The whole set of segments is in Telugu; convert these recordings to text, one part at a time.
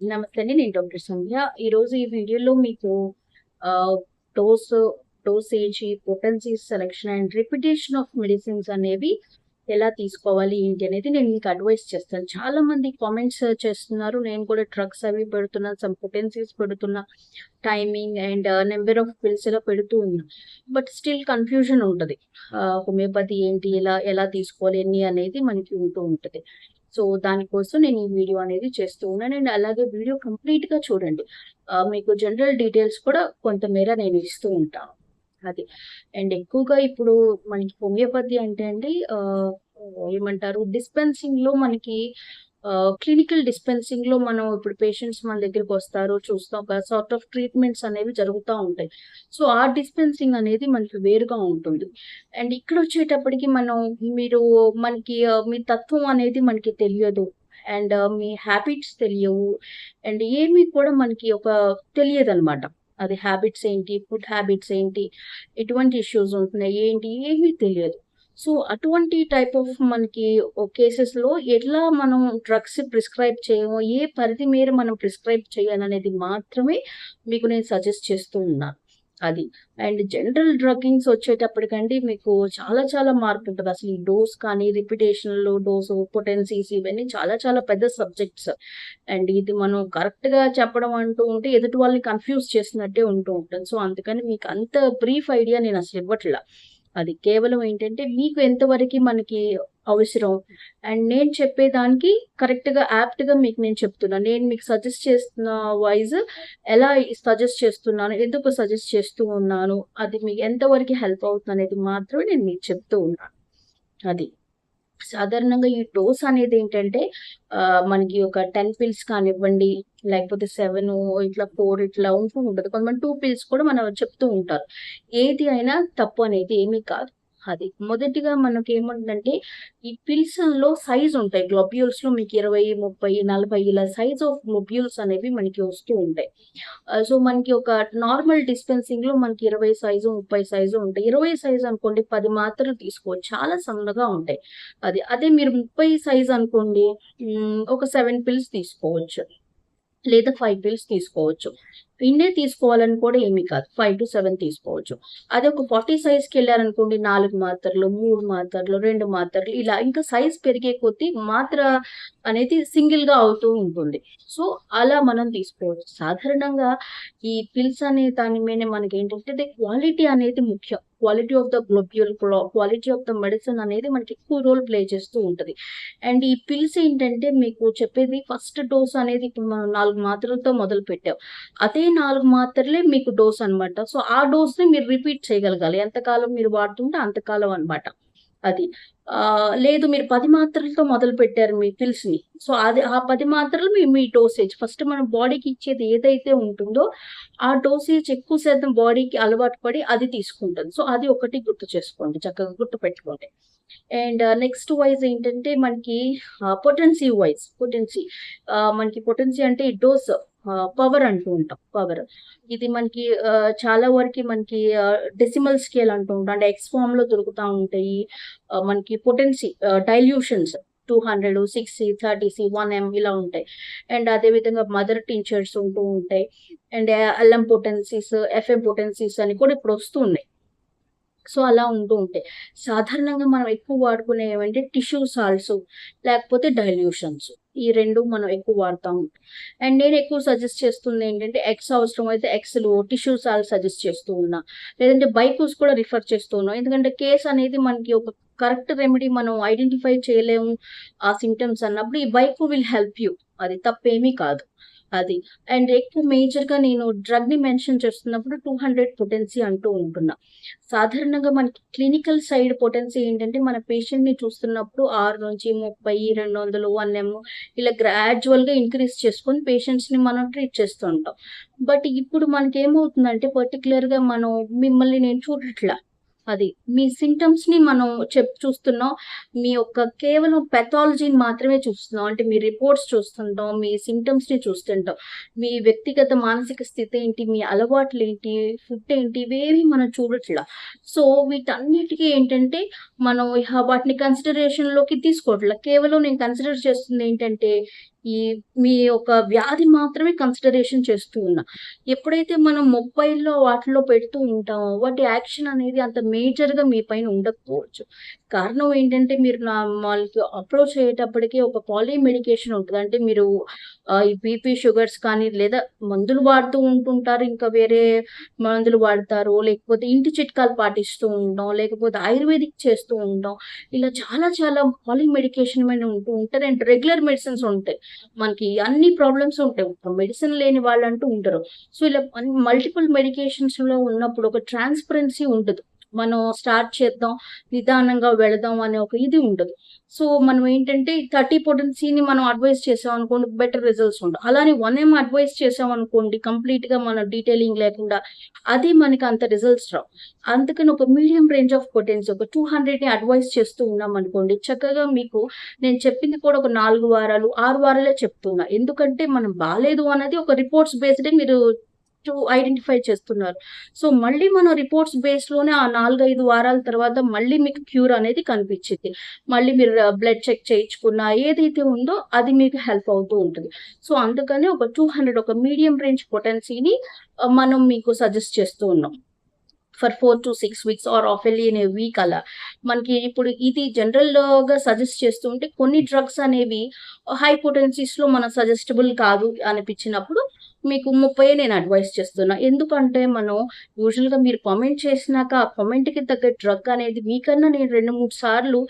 నమస్తే అండి. నేను డాక్టర్ సంధ్య. ఈరోజు ఈ వీడియోలో మీకు ఆహ్, dose, dosage, potencies selection and repetition of medicines అనేవి ఎలా తీసుకోవాలి ఏంటి అనేది నేను మీకు అడ్వైస్ చేస్తాను. చాలా మంది కామెంట్స్ చేస్తున్నారు. నేను కూడా డ్రగ్స్ అవి పెడుతున్నా, సమ్ పొటెన్సీస్ పెడుతున్నా, timing and number of pills ఇలా పెడుతూ ఉన్నా. బట్ స్టిల్ కన్‌ఫ్యూజన్ ఉంటుంది హోమియోపతి ఏంటి? ఎలా ఎలా తీసుకోవాలి? ఎన్ని అనేది మనకి ఉంటూ ఉంటుంది సో, దానికోసం నేను ఈ వీడియో అనేది చేస్తూ ఉన్నాను. అండ్ అలాగే వీడియో కంప్లీట్‌గా చూడండి. మీకు జనరల్ డీటెయిల్స్ కూడా కొంతమేర నేను ఇస్తూ ఉంటాను. అది. అండ్ ఎక్కువగా ఇప్పుడు మనకి హోమియోపతి అంటే అండి ఏమంటారు ఏమంటారు డిస్పెన్సింగ్‌లో మనకి క్లినికల్ డిస్పెన్సింగ్‌లో మనం ఇప్పుడు పేషెంట్స్ మన దగ్గరికి వస్తారు చూస్తాం. ఒక సార్ట్ ఆఫ్ ట్రీట్మెంట్స్ అనేవి జరుగుతూ ఉంటాయి. సో, ఆ డిస్పెన్సింగ్ అనేది మనకి వేరుగా ఉంటుంది. అండ్ ఇక్కడ వచ్చేటప్పటికి మనం మీరు మనకి మీ తత్వం అనేది మనకి తెలియదు. అండ్ మీ హ్యాబిట్స్ తెలియవు. అండ్ ఏమి కూడా మనకి ఒక తెలియదు అనమాట అది హ్యాబిట్స్ ఏంటి? ఫుడ్ హ్యాబిట్స్ ఏంటి? ఎటువంటి ఇష్యూస్ ఉంటున్నాయి? ఏంటి? ఏమీ తెలియదు. సో, అటువంటి టైప్ ఆఫ్ మనకి ఓ కేసెస్‌లో ఎట్లా మనం డ్రగ్స్ ప్రిస్క్రైబ్ చేయము, ఏ పరిధి మేర మనం ప్రిస్క్రైబ్ చేయాలనేది మాత్రమే మీకు నేను సజెస్ట్ చేస్తూ ఉన్నాను. అది. అండ్ జనరల్ డ్రగ్గింగ్స్ వచ్చేటప్పటికండి మీకు చాలా చాలా మార్పుంటది. అసలు ఈ డోస్ కానీ, రిపిటేషన్‌లో డోస్ పొటెన్సీస్ ఇవన్నీ చాలా చాలా పెద్ద సబ్జెక్ట్స్. అండ్ ఇది మనం కరెక్ట్‌గా చెప్పడం అంటూ ఉంటే ఎదుటి వాళ్ళని కన్‌ఫ్యూజ్ చేసినట్టే ఉంటూ ఉంటుంది. సో, అందుకని మీకు అంత బ్రీఫ్ ఐడియా నేను అసలు ఇవ్వట్లా. అది. కేవలం ఏంటంటే మీకు ఎంతవరకు మనకి అవసరం అండ్ నేను చెప్పేదానికి కరెక్ట్‌గా యాప్ట్‌గా మీకు నేను చెప్తున్నా. నేను మీకు సజెస్ట్ చేస్తున్న వైస్ ఎలా సజెస్ట్ చేస్తున్నాను? ఎందుకు సజెస్ట్ చేస్తూ ఉన్నాను? అది మీకు ఎంతవరకి హెల్ప్ అవుతుంది అనేది మాత్రమే నేను మీకు చెప్తూ ఉన్నాను. అది. సాధారణంగా ఈ డోస్ అనేది ఏంటంటే మనకి ఒక 10 పిల్స్ కానివ్వండి, లేకపోతే సెవెన్ ఇట్లా ఫోర్ ఇట్లా ఉంటూ ఉంటుంది కొంతమంది టూ పిల్స్ కూడా మనం చెప్తూ ఉంటారు. ఏది అయినా తప్పు అనేది ఏమీ కాదు. అది. మొదటిగా మనకి ఏముంటుందంటే ఈ పిల్స్‌లో సైజ్ ఉంటాయి. గ్లోబ్యూల్స్‌లో మీకు 20, 30, 40 ఇలా సైజ్ ఆఫ్ గ్లోబ్యూల్స్ అనేవి మనకి వస్తూ ఉంటాయి. సో, మనకి ఒక నార్మల్ డిస్పెన్సింగ్‌లో మనకి 20 సైజు, 30 సైజు ఉంటాయి. 20 సైజ్ అనుకోండి పది మాత్రలు తీసుకోవచ్చు. చాలా సన్నగా ఉంటాయి. అది. అదే మీరు 30 సైజ్ అనుకోండి ఒక సెవెన్ పిల్స్ తీసుకోవచ్చు. లేదా ఫైవ్ పిల్స్ తీసుకోవచ్చు. ఇన్నే తీసుకోవాలని కూడా ఏమీ కాదు. 5-7 తీసుకోవచ్చు. అదే ఒక 40 సైజ్‌కెళ్ళారనుకోండి 4 మాత్రలు, మూడు మాత్రలు, రెండు మాత్రలు ఇలా ఇంకా సైజ్ పెరిగే కొద్దీ మాత్ర అనేది సింగిల్‌గా అవుతూ ఉంటుంది. సో, అలా మనం తీసుకోవచ్చు. సాధారణంగా ఈ పిల్స్ అనే దాని మీద మనకి ఏంటంటే క్వాలిటీ అనేది ముఖ్యం. క్వాలిటీ ఆఫ్ ద గ్లోబ్యూల్ క్లా క్వాలిటీ ఆఫ్ ద మెడిసిన్ అనేది మనకి ఎక్కువ రోల్ ప్లే చేస్తూ ఉంటుంది అండ్ ఈ పిల్స్ ఏంటంటే మీకు చెప్పేది ఫస్ట్ డోస్ అనేది ఇప్పుడు మనం 4 మాత్రలతో మొదలుపెట్టాం. అదే నాలుగు మాత్రలే మీకు డోస్ అనమాట. సో, ఆ డోస్‌ని మీరు రిపీట్ చేయగలగాలి. ఎంతకాలం మీరు వాడుతుంటే అంతకాలం అనమాట. అది. లేదు మీరు పది మాత్రలతో మొదలుపెట్టారు మీ పిల్స్‌ని. సో, అది ఆ పది మాత్రలు మీ మీ డోసేజ్. ఫస్ట్ మన బాడీకి ఇచ్చేది ఏదైతే ఉంటుందో ఆ డోసేజ్ ఎక్కువ శాతం బాడీకి అలవాటు పడి అది తీసుకుంటుంది సో, అది ఒకటి గుర్తు చేసుకోండి. చక్కగా గుర్తు పెట్టుకోండి అండ్ నెక్స్ట్ వైస్ ఏంటంటే మనకి పొటెన్సీ వైస్ పొటెన్సీ మనకి పొటెన్సీ అంటే డోస్ పవర్ అంటూ ఉంటాం. పవర్. ఇది మనకి చాలా వరకి మనకి డెసిమల్ స్కేల్ అంటూ ఉంటాం. అంటే ఎక్స్లో దొరుకుతూ ఉంటాయి. మనకి potency dilutions two hundred six thirty C one M ఇలా ఉంటాయి. అండ్ అదే విధంగా మదర్ టీచర్స్ ఉంటూ ఉంటాయి. And LM potencies, FM potencies అని కూడా ఇప్పుడు వస్తూ ఉన్నాయి. సో, అలా ఉంటూ ఉంటాయి. సాధారణంగా మనం ఎక్కువ వాడుకునే ఏమంటే టిష్యూ సాల్ట్స్ లేకపోతే డైల్యూషన్స్. ఈ రెండు మనం ఎక్కువ వాడతాం. అండ్ నేను ఎక్కువ సజెస్ట్ చేస్తుంది ఏంటంటే ఎక్స్ అవసరం అయితే ఎక్స్‌లు, టిష్యూస్ అలా సజెస్ట్ చేస్తూ ఉన్నా. లేదంటే బైకుస్ కూడా రిఫర్ చేస్తూ ఉన్నాం. ఎందుకంటే కేస్ అనేది మనకి ఒక కరెక్ట్ రెమెడీ మనం ఐడెంటిఫై చేయలేము. ఆ సిమ్టమ్స్ అన్నప్పుడు ఈ బైకు విల్ హెల్ప్ యూ. అది తప్పేమీ కాదు. అది. అండ్ ఎక్కువ మేజర్‌గా నేను డ్రగ్‌ని మెన్షన్ చేస్తున్నప్పుడు 200 పొటెన్సీ అంటూ ఉంటున్నా. సాధారణంగా మనకి క్లినికల్ సైడ్ పొటెన్సీ ఏంటంటే మన పేషెంట్‌ని చూస్తున్నప్పుడు 6-30, 200, 1 ఎం ఇలా గ్రాడ్యువల్‌గా ఇంక్రీజ్ చేసుకొని పేషెంట్స్‌ని మనం ట్రీట్ చేస్తూ ఉంటాం. బట్ ఇప్పుడు మనకి మనకేమవుతుందంటే పర్టిక్యులర్‌గా మనం మిమ్మల్ని నేను చూడట్లా. అది. మీ సింప్టమ్స్‌ని మనం చెప్ చూస్తున్నాం. మీ యొక్క కేవలం పెథాలజీని మాత్రమే చూస్తున్నాం. అంటే మీ రిపోర్ట్స్ చూస్తుంటాం. మీ సింప్టమ్స్‌ని చూస్తుంటాం. మీ వ్యక్తిగత మానసిక స్థితి ఏంటి? మీ అలవాట్లు ఏంటి ఫుడ్ ఏంటి? ఇవేవి మనం చూడట్లా. సో, వీటన్నిటికీ ఏంటంటే మనం వాటిని కన్సిడరేషన్‌లోకి తీసుకోవట్లా కేవలం నేను కన్సిడర్ చేస్తుంది ఏంటంటే ఈ మీ యొక్క వ్యాధి మాత్రమే కన్సిడరేషన్ చేస్తూ ఉన్నా. ఎప్పుడైతే మనం మొబైల్‌లో వాటిలో పెడుతూ ఉంటామో వాటి యాక్షన్ అనేది అంత మేజర్‌గా మీ పైన ఉండకపోవచ్చు. కారణం ఏంటంటే మీరు నా వాళ్ళకి అప్రోచ్ అయ్యేటప్పటికి ఒక పాలీ మెడికేషన్ ఉంటుంది అంటే మీరు ఈ బీపీ, షుగర్స్ కానీ లేదా మందులు వాడుతూ ఉంటుంటారు. ఇంకా వేరే మందులు వాడతారు. లేకపోతే ఇంటి చిట్కాలు పాటిస్తూ ఉండడం. లేకపోతే ఆయుర్వేదిక్ చేస్తూ ఉండడం. ఇలా చాలా చాలా పాలీ మెడికేషన్ మీద ఉంటూ ఉంటారు. అండ్ రెగ్యులర్ మెడిసిన్స్ ఉంటాయి. మనకి అన్ని ప్రాబ్లమ్స్ ఉంటాయి. మెడిసిన్ లేని వాళ్ళంటూ ఉంటారు సో, ఇలా మల్టిపుల్ మెడికేషన్స్‌లో ఉన్నప్పుడు ఒక ట్రాన్స్‌పరెన్సీ ఉండదు. మనం స్టార్ట్ చేద్దాం, నిదానంగా వెళదాం అనే ఒక ఇది ఉండదు. సో, మనం ఏంటంటే 30 పొటెన్సీని మనం అడ్వైస్ చేసామనుకోండి బెటర్ రిజల్ట్స్ ఉండవు. అలానే వన్ ఏం అడ్వైస్ చేసామనుకోండి కంప్లీట్‌గా మన డీటెయిలింగ్ లేకుండా అది మనకి అంత రిజల్ట్స్ రావు. అందుకని ఒక మీడియం రేంజ్ ఆఫ్ పొటెన్సీ ఒక 200ని అడ్వైస్ చేస్తూ ఉన్నాం అనుకోండి చక్కగా మీకు నేను చెప్పింది కూడా ఒక నాలుగు వారాలు, ఆరు వారాలే చెప్తున్నా. ఎందుకంటే మనం బాగాలేదు అనేది ఒక రిపోర్ట్స్ బేస్డే మీరు ఐడెంటిఫై చేస్తున్నారు. సో, మళ్ళీ మనం రిపోర్ట్స్ బేస్‌లోనే ఆ 4, 5 వారాల తర్వాత మళ్ళీ మీకు క్యూర్ అనేది కనిపించింది మళ్ళీ మీరు uh, బ్లడ్ చెక్ చేయించుకున్నా ఏదైతే ఉందో అది మీకు హెల్ప్ అవుతూ ఉంటుంది సో, అందుకని ఒక 200 ఒక మీడియం రేంజ్ పొటెన్సీని మనం మీకు సజెస్ట్ చేస్తూ ఉన్నాం. For 4-6 weeks or off in a week అలా. మనకి ఇప్పుడు ఇది జనరల్‌గా సజెస్ట్ చేస్తూ ఉంటే కొన్ని డ్రగ్స్ అనేవి హై పొటెన్సీస్‌లో మన సజెస్టబుల్ కాదు అనిపించినప్పుడు మీకు 30 నేను అడ్వైస్ చేస్తున్నా. ఎందుకంటే మనం యూజువల్‌గా మీరు కామెంట్ చేసినాక ఆ కామెంట్‌కి తగ్గ డ్రగ్ అనేది మీకన్నా నేను 2, 3 సార్లు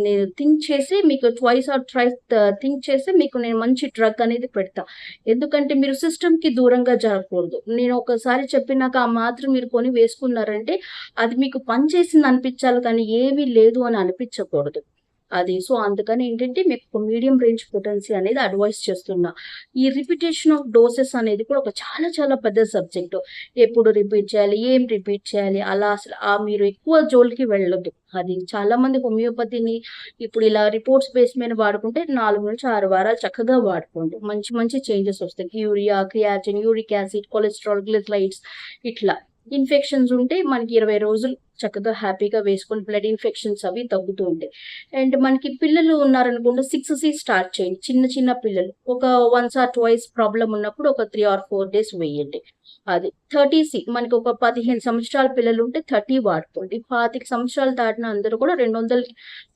నేను థింక్ చేసి మీకు ట్వైస్ ఆర్ ట్రైస్ థింక్ చేసి మీకు నేను మంచి డ్రగ్ అనేది పెడతా. ఎందుకంటే మీరు సిస్టమ్‌కి దూరంగా జరగకూడదు. నేను ఒకసారి చెప్పినాక ఆ మాత్రం మీరు కొని వేసుకున్నారంటే అది మీకు పనిచేసింది అనిపించాలి కానీ ఏమీ లేదు అని అనిపించకూడదు. అది. సో, అందుకని ఏంటంటే మీకు మీడియం రేంజ్ పొటెన్సీ అనేది అడ్వైస్ చేస్తున్నా. ఈ రిపిటేషన్ ఆఫ్ డోసెస్ అనేది కూడా ఒక చాలా చాలా పెద్ద సబ్జెక్టు. ఎప్పుడు రిపీట్ చేయాలి? ఏం రిపీట్ చేయాలి? అలా అసలు ఆ మీరు ఎక్కువ జోలికి వెళ్ళొద్దు. అది చాలామంది హోమియోపతిని ఇప్పుడు ఇలా రిపోర్ట్స్ బేస్ మీద వాడుకుంటే 4-6 వారాలు చక్కగా వాడుకోండి. మంచి మంచి చేంజెస్ వస్తాయి. Urea, creatinine, uric acid, cholesterol glycerides ఇట్లా. ఇన్ఫెక్షన్స్ ఉంటే మనకి 20 రోజులు చక్కగా హ్యాపీగా వేసుకొని బ్లడ్ ఇన్ఫెక్షన్స్ అవి తగ్గుతూ ఉంటాయి. అండ్ మనకి పిల్లలు ఉన్నారనుకుంటే సిక్స్ సి స్టార్ట్ చేయండి. చిన్న చిన్న పిల్లలు. ఒక వన్స్ ఆర్ ట్వైస్ ప్రాబ్లం ఉన్నప్పుడు ఒక త్రీ ఆర్ ఫోర్ డేస్ వేయండి. అది. 30సి మనకి ఒక 15 సంవత్సరాల పిల్లలు ఉంటే థర్టీ వాడుకోండి. 25 సంవత్సరాలు దాటిన అందరూ కూడా 200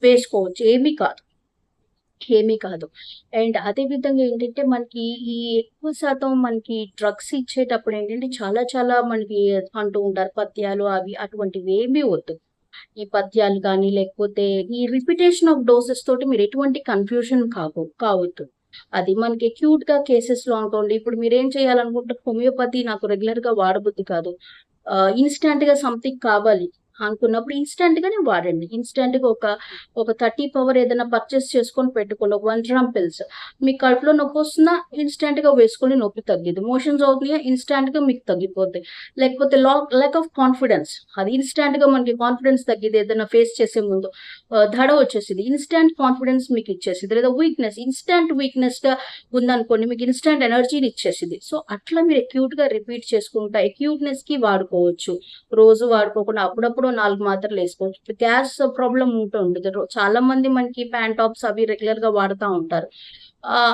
వేసుకోవచ్చు. ఏమీ కాదు. ఏమీ కాదు. అండ్ అదే విధంగా ఏంటంటే మనకి ఈ ఎక్కువ శాతం మనకి డ్రగ్స్ ఇచ్చేటప్పుడు ఏంటంటే చాలా చాలా మనకి అంటూ ఉంటారు పద్యాలు అవి అటువంటివి ఏమీ వద్దు. ఈ పద్యాలు కానీ లేకపోతే ఈ రిపిటేషన్ ఆఫ్ డోసెస్ తోటి మీరు ఎటువంటి కన్‌ఫ్యూషన్ కాకు కావద్దు. అది మనకి ఎక్యూట్గా కేసెస్లో అనుకోండి ఇప్పుడు మీరు ఏం చేయాలనుకుంటే హోమియోపతి నాకు రెగ్యులర్గా వాడబుద్ధి కాదు. ఇన్స్టెంట్గా సంథింగ్ కావాలి అనుకున్నప్పుడు ఇన్‌స్టాంట్‌గానే వాడండి. ఇన్‌స్టాంట్‌గా ఒక ఒక 30 పవర్ ఏదైనా పర్చేస్ చేసుకొని పెట్టుకోండి. ఒక వన్ గ్రామ్ పిల్స్. మీకు కడుపులో నొప్పి నొప్పొస్తుందా? ఇన్‌స్టాంట్‌గా వేసుకొని నొప్పి తగ్గిద్ది. మోషన్స్ అవుతున్నాయా? ఇన్‌స్టాంట్‌గా మీకు తగ్గిపోద్ది. లేకపోతే లాక్ లాక్ ఆఫ్ కాన్ఫిడెన్స్ అది ఇన్‌స్టాంట్‌గా మనకి కాన్ఫిడెన్స్ తగ్గిద్ది ఏదైనా ఫేస్ చేసే ముందు. ధడ దడ వచ్చేసిద్ది. ఇన్‌స్టాంట్ కాన్ఫిడెన్స్ మీకు ఇచ్చేసింది లేదా వీక్‌నెస్ ఇన్‌స్టాంట్ వీక్‌నెస్‌గా ఉందనుకోండి మీకు ఇన్‌స్టాంట్ ఎనర్జీని ఇచ్చేసింది సో, అట్లా మీరు అక్యూట్‌గా రిపీట్ చేసుకుంటా అక్యూట్‌నెస్‌కి వాడుకోవచ్చు. రోజు వాడుకోకుండా అప్పుడప్పుడు 4 మాత్రలు వేసుకోవచ్చు గ్యాస్ ప్రాబ్లం ఉంటుంది ఉంటది. మంది మనకి ప్యాంటాప్స్ అవి రెగ్యులర్‌గా వాడుతా ఉంటారు.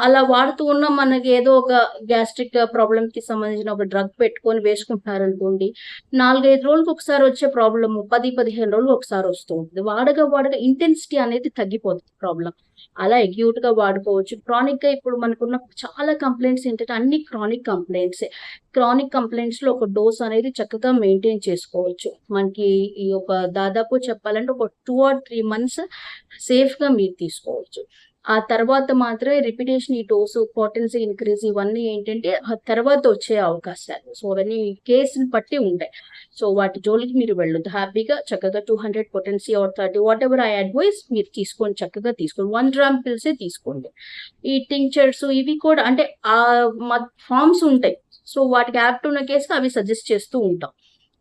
అలా వాడుతూ ఉన్న మనకి ఏదో ఒక గ్యాస్ట్రిక్ ప్రాబ్లమ్‌కి సంబంధించిన ఒక డ్రగ్ పెట్టుకొని వేసుకుంటున్నారనుకోండి. 4, 5 రోజులకు ఒకసారి వచ్చే ప్రాబ్లమ్ పది పదిహేను రోజులు ఒకసారి వస్తూ ఉంటుంది వాడగా వాడగా ఇంటెన్సిటీ అనేది తగ్గిపోతుంది ప్రాబ్లం అలా అక్యూట్‌గా వాడుకోవచ్చు. క్రానిక్‌గా ఇప్పుడు మనకున్న చాలా కంప్లైంట్స్ ఏంటంటే అన్ని క్రానిక్ కంప్లైంట్స్ క్రానిక్ కంప్లెయింట్స్‌లో ఒక డోస్ అనేది చక్కగా మెయింటైన్ చేసుకోవచ్చు. మనకి ఈ ఒక దాదాపు చెప్పాలంటే ఒక టూ ఆర్ త్రీ మంత్స్ సేఫ్‌గా మీరు తీసుకోవచ్చు. ఆ తర్వాత మాత్రమే రిపిటేషన్ ఈ డోసు, పొటెన్సీ ఇంక్రీజ్ ఇవన్నీ ఏంటంటే ఆ తర్వాత వచ్చే అవకాశాలు. సో, అవన్నీ కేసుని బట్టి ఉంటాయి. సో, వాటి జోలికి మీరు వెళ్ళొద్దు. హ్యాపీగా చక్కగా 200 potency or 30 whatever I advise మీరు తీసుకోండి చక్కగా తీసుకోండి. వన్ గ్రామ్ పిల్సే తీసుకోండి. ఈ టింక్చర్స్ ఇవి కూడా అంటే ఆ మ ఫార్మ్స్ ఉంటాయి. సో, వాటికి యాప్ట్ ఉన్న కేస్‌కి అవి సజెస్ట్ చేస్తూ ఉంటాం.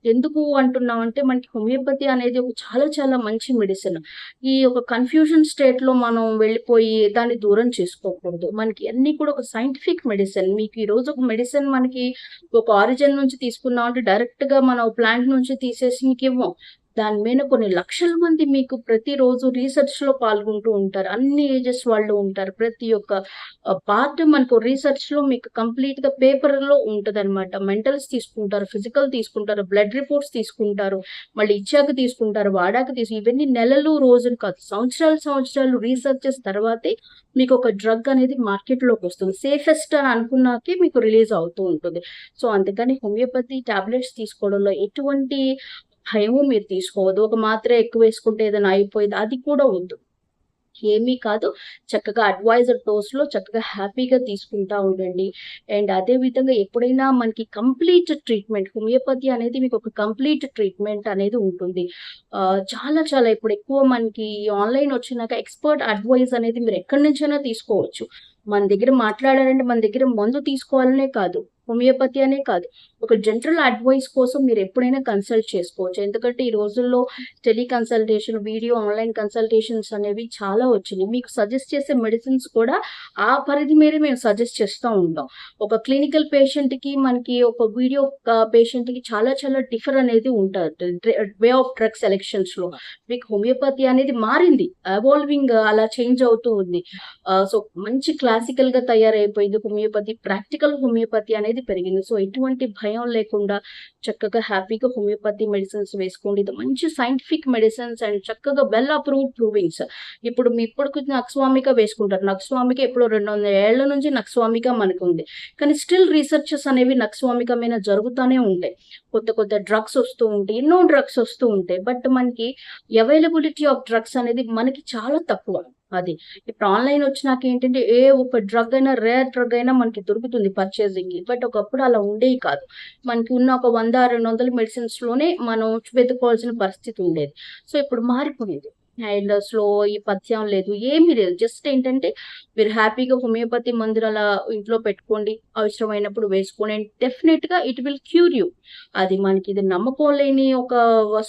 ఎందుకు అంటున్నాం అంటే మనకి హోమియోపతి అనేది ఒక చాలా చాలా మంచి మెడిసిన్. ఈ ఒక కన్‌ఫ్యూజన్ స్టేట్‌లో మనం వెళ్ళిపోయి దాన్ని దూరం చేసుకోకూడదు. మనకి అన్నీ కూడా ఒక సైంటిఫిక్ మెడిసిన్. మీకు ఈ రోజు ఒక మెడిసిన్ మనకి ఒక ఆరిజిన్ నుంచి తీసుకున్నామంటే డైరెక్ట్‌గా మనం ప్లాంట్ నుంచి తీసేసి మీకివ్వం. దాని మీద కొన్ని లక్షల మంది మీకు ప్రతిరోజు రీసెర్చ్‌లో పాల్గొంటూ ఉంటారు. అన్ని ఏజెస్ వాళ్ళు ఉంటారు. ప్రతి ఒక్క పార్ట్ మనకు రీసెర్చ్‌లో మీకు కంప్లీట్‌గా పేపర్‌లో ఉంటదనమాట. మెంటల్స్ తీసుకుంటారు, ఫిజికల్ తీసుకుంటారు, బ్లడ్ రిపోర్ట్స్ తీసుకుంటారు. మళ్ళీ ఇచ్చాక తీసుకుంటారు, వాడాక తీసు ఇవన్నీ నెలలు, రోజులు కాదు. సంవత్సరాలు, సంవత్సరాలు రీసెర్చెస్ తర్వాతే మీకు ఒక డ్రగ్ అనేది మార్కెట్లోకి వస్తుంది సేఫెస్ట్ అని అనుకున్నాకే మీకు రిలీజ్ అవుతూ ఉంటుంది. సో, అందుకని హోమియోపతి టాబ్లెట్స్ తీసుకోవడంలో ఎటువంటి భయము మీరు తీసుకోవద్దు. ఒక మాత్ర ఎక్కువేసుకుంటే ఏదైనా అయిపోయేది అది కూడా వద్దు. ఏమీ కాదు. చక్కగా అడ్వైజర్ డోస్‌లో చక్కగా హ్యాపీగా తీసుకుంటా ఉండండి. అండ్ అదే విధంగా ఎప్పుడైనా మనకి కంప్లీట్ ట్రీట్మెంట్ హోమియోపతి అనేది మీకు ఒక కంప్లీట్ ట్రీట్మెంట్ అనేది ఉంటుంది. చాలా చాలా ఇప్పుడు ఎక్కువ మనకి ఆన్‌లైన్ వచ్చినాక ఎక్స్‌పర్ట్ అడ్వైజ్ అనేది మీరు ఎక్కడి నుంచైనా తీసుకోవచ్చు. మన దగ్గర మాట్లాడారంటే మన దగ్గర మందు తీసుకోవాలనే కాదు. హోమియోపతి అనే కాదు. ఒక జనరల్ అడ్వైస్ కోసం మీరు ఎప్పుడైనా కన్సల్ట్ చేసుకోవచ్చు. ఎందుకంటే ఈ రోజుల్లో tele consultation, video online consultations అనేవి చాలా వచ్చినాయి మీకు సజెస్ట్ చేసే మెడిసిన్స్ కూడా ఆ పరిధి మేరే మేము సజెస్ట్ చేస్తూ ఉంటాం. ఒక క్లినికల్ పేషెంట్‌కి మనకి ఒక వీడియో పేషెంట్‌కి చాలా చాలా డిఫర్ అనేది ఉంటుంది వే ఆఫ్ డ్రగ్ సెలెక్షన్స్లో మీకు హోమియోపతి అనేది మారింది. ఎవాల్వింగ్ అలా చేంజ్ అవుతూ ఉంది. సో, మంచి క్లాసికల్‌గా తయారైపోయింది హోమియోపతి. ప్రాక్టికల్ హోమియోపతి అనేది పెరిగింది. సో, ఎటువంటి భయం లేకుండా చక్కగా హ్యాపీగా హోమియోపతి మెడిసిన్స్ వేసుకోండి. ఇది మంచి సైంటిఫిక్ మెడిసిన్స్ అండ్ చక్కగా వెల్ అప్రూవ్డ్ ప్రూవింగ్స్. ఇప్పుడు మీ ఇప్పుడు నక్స్వామిక వేసుకుంటారు. నక్స్వామిక ఎప్పుడు రెండు వందల ఏళ్ళ నుంచి నక్స్వామిక మనకు ఉంది కానీ స్టిల్ రీసెర్చెస్ అనేవి నక్స్వామిక మీద జరుగుతానే ఉంటాయి. కొత్త కొత్త డ్రగ్స్ వస్తూ ఉంటాయి. ఎన్నో డ్రగ్స్ వస్తూ ఉంటాయి. బట్ మనకి అవైలబిలిటీ ఆఫ్ డ్రగ్స్ అనేది మనకి చాలా తక్కువ. అది. ఇప్పుడు ఆన్‌లైన్ వచ్చినాక ఏంటంటే ఏ ఒక డ్రగ్ అయినా రేర్ డ్రగ్ అయినా మనకి దొరుకుతుంది పర్చేసింగ్ బట్ ఒకప్పుడు అలా ఉండేవి కాదు. మనకి ఉన్న ఒక 100, 200 మెడిసిన్స్‌లోనే మనం వెతుక్కోవాల్సిన పరిస్థితి ఉండేది. సో, ఇప్పుడు మారిపోయింది. అండ్ స్లో ఈ పథ్యం లేదు. ఏమీ లేదు. జస్ట్ ఏంటంటే మీరు హ్యాపీగా హోమియోపతి మందులు అలా ఇంట్లో పెట్టుకోండి. అవసరమైనప్పుడు వేసుకోండి. అండ్ డెఫినిట్‌గా ఇట్ విల్ క్యూర్ యూ. అది మనకి ఇది నమ్మకం లేని ఒక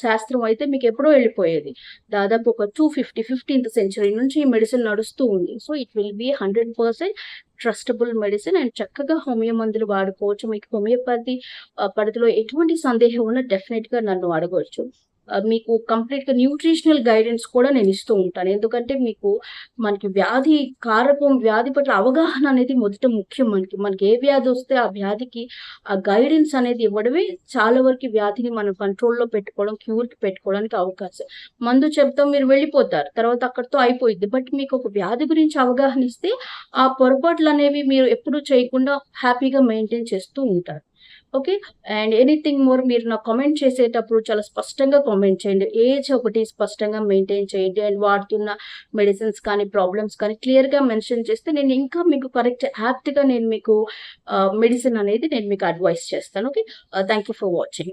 శాస్త్రం అయితే మీకు ఎప్పుడో వెళ్ళిపోయేది. దాదాపు ఒక 250 15థ్ సెంచరీ నుంచి ఈ మెడిసిన్ నడుస్తూ ఉంది. So, it will be 100% trustable medicine and చక్కగా హోమియో మందులు వాడుకోవచ్చు. మీకు హోమియోపతి పరిధిలో ఎటువంటి సందేహం ఉన్నా డెఫినిట్‌గా నన్ను వాడుకోవచ్చు మీకు కంప్లీట్‌గా న్యూట్రిషనల్ గైడెన్స్ కూడా నేను ఇస్తూ ఉంటాను. ఎందుకంటే మీకు మనకి వ్యాధి కారకం వ్యాధి పట్ల అవగాహన అనేది మొదట ముఖ్యం మనకి. మనకి ఏ వ్యాధి వస్తే ఆ వ్యాధికి ఆ గైడెన్స్ అనేది ఇవ్వడమే చాలా వరకు వ్యాధిని మనం కంట్రోల్‌లో పెట్టుకోవడం, క్యూర్‌కి పెట్టుకోవడానికి అవకాశం. మందు చెప్తాం మీరు వెళ్ళిపోతారు. తర్వాత అక్కడితో అయిపోయింది బట్ మీకు ఒక వ్యాధి గురించి అవగాహన ఇస్తే ఆ పొరపాట్లు అనేవి మీరు ఎప్పుడూ చేయకుండా హ్యాపీగా మెయింటైన్ చేస్తూ ఉంటారు. ఓకే. అండ్ ఎనీథింగ్ మోర్ మీరు నాకు కామెంట్ చేసేటప్పుడు చాలా స్పష్టంగా కామెంట్ చేయండి. ఏజ్ ఒకటి స్పష్టంగా మెయింటైన్ చేయండి. అండ్ వాడుతున్న మెడిసిన్స్ కానీ, ప్రాబ్లమ్స్ కానీ క్లియర్‌గా మెన్షన్ చేస్తే నేను ఇంకా మీకు కరెక్ట్ యాప్ట్‌గా నేను మీకు uh, మెడిసిన్ అనేది నేను మీకు అడ్వైస్ చేస్తాను. Okay. Thank you for watching.